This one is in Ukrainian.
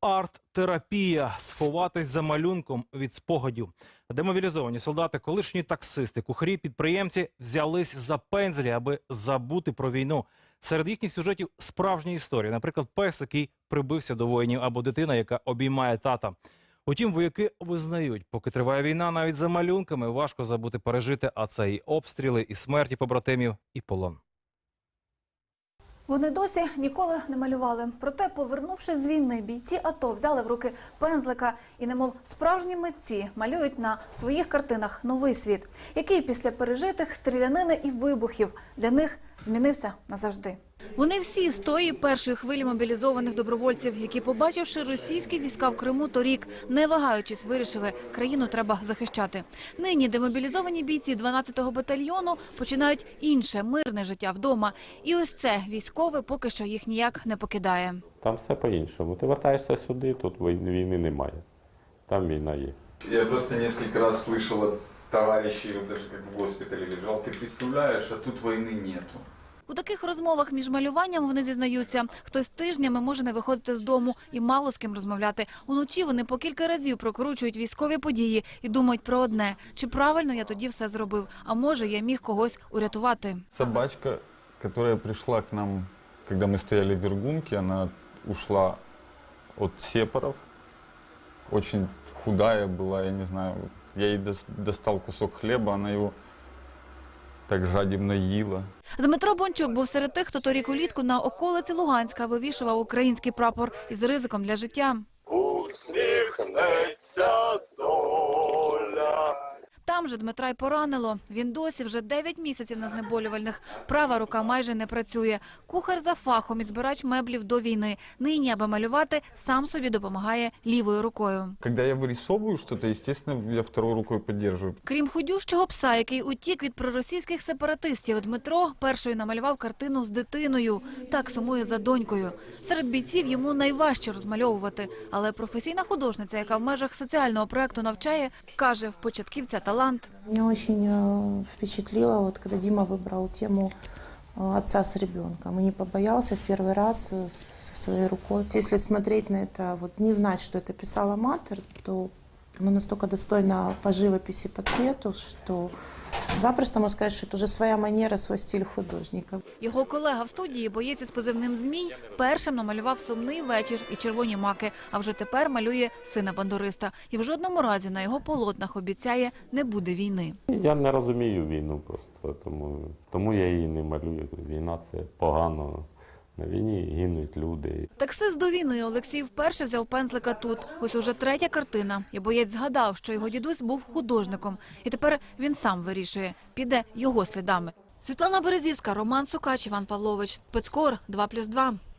арт-терапія сховатись за малюнком від спогадів. Демобілізовані солдати, колишні таксисти, кухарі, підприємці взялись за пензлі, аби забути про війну. Серед їхніх сюжетів справжні історії. Наприклад, пес, який прибився до воїнів, або дитина, яка обіймає тата. Утім, вояки визнають, поки триває війна, навіть за малюнками важко забути пережити, а це і обстріли, і смерті побратимів, і полон. Вони досі ніколи не малювали. Проте, повернувшись з війни, бійці АТО взяли в руки пензлика і, немов справжні митці, малюють на своїх картинах новий світ, який після пережитих стрілянини і вибухів для них змінився назавжди. Вони всі з тої першої хвилі мобілізованих добровольців, які, побачивши російські війська в Криму торік, не вагаючись, вирішили, країну треба захищати. Нині демобілізовані бійці 12-го батальйону починають інше мирне життя вдома. І ось це військове поки що їх ніяк не покидає. Там все по-іншому. Ти вертаєшся сюди, тут війни війни немає. Там війна є. Я просто несколько раз слышал от товарищей, вот даже как в госпитале лежал, ты представляешь, а тут войны нету. У таких розмовах між малюванням вони зізнаються, хтось тижнями може не виходити з дому і мало з ким розмовляти. Уночі вони по кілька разів прокручують військові події і думають про одне: чи правильно я тоді все зробив? А може, я міг когось урятувати. Собачка, которая пришла к нам, когда мы стояли в Вергунке, она ушла от сепаров. Очень худая была, я не знаю. Я ей дос- достал кусок хлеба, она его так жадібно їла. Дмитро Бончук був серед тих, хто торік улітку на околиці Луганська вивішував український прапор із ризиком для життя. Там же Дмитра й поранило. Він досі вже 9 місяців на знеболювальних. Права рука майже не працює. Кухар за фахом і збирач меблів до війни. Нині, аби малювати, сам собі допомагає лівою рукою. Когда я вырисовываю что-то, естественно, я второй рукой поддерживаю. Крім худющого пса, який утік від проросійських сепаратистів, Дмитро першою намалював картину з дитиною. Так сумує за донькою. Серед бійців йому найважче розмальовувати. Але професійна художниця, яка в межах соціального проекту навчає, каже, в початківця талант Меня очень э, впечатлило, вот, когда Дима выбрал тему э, отца с ребенком. И не побоялся в первый раз э, со своей рукой. Если смотреть на это, вот не знать, что это писала Матер, то оно настолько достойно по живописи, по цвету, что запросто можно сказать, что это уже своя манера, свой стиль художника. Його колега в студії, боєць із позивним «Змій», першим намалював сумний вечір і червоні маки, а вже тепер малює сина бандуриста. І в жодному разі на його полотнах обіцяє не буде війни. Я не розумію війну просто, тому, тому я її не малюю. Війна це погано. На війні гинуть люди. Таксист до війни Олексій вперше взяв пензлика тут. Ось уже третя картина. І боєць згадав, що його дідусь був художником. І тепер він сам вирішує, піде його слідами. Світлана Березівська, Роман Сукач, Іван Павлович. Спецкор 2+,2.